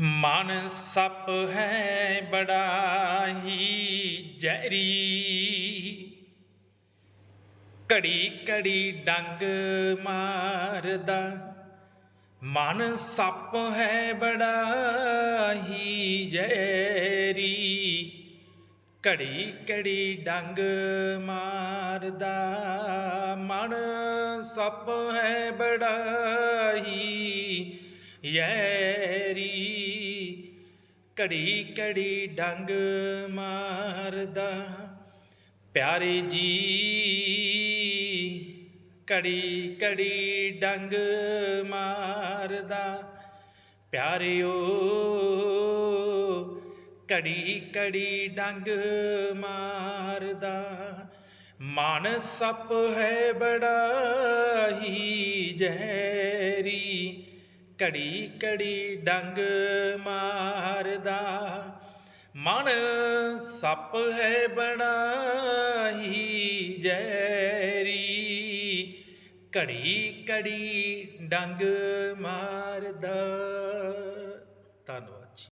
ਮਨ ਸੱਪ ਹੈ ਬੜਾ ਹੀ ਜ਼ਹਿਰੀ। ਘੜੀ ਘੜੀ ਡੰਗ ਮਾਰਦਾ, ਮਨ ਸੱਪ ਹੈ ਬੜਾ ਹੀ ਜ਼ਹਿਰੀ। ਘੜੀ ਘੜੀ ਡੰਗ ਮਾਰਦਾ, ਮਨ ਸੱਪ ਹੈ ਬੜਾ ਹੀ ਯੈਰੀ ਘੜੀ ਘੜੀ ਡੰਗ ਮਾਰਦਾ। ਪਿਆਰੇ ਜੀ, ਘੜੀ ਘੜੀ ਡੰਗ ਮਾਰਦਾ। ਪਿਆਰਿਓ, ਘੜੀ ਘੜੀ ਡੰਗ ਮਾਰਦਾ। ਮਨ ਸੱਪ ਹੈ ਬੜਾ ਹੀ ਜ਼ਹਿਰੀ। ਘੜੀ ਘੜੀ ਡੰਗ ਮਾਰਦਾ। ਮਨ ਸੱਪ ਹੈ ਬੜਾ ਹੀ ਜ਼ਹਿਰੀ। ਘੜੀ ਘੜੀ ਡੰਗ ਮਾਰਦਾ।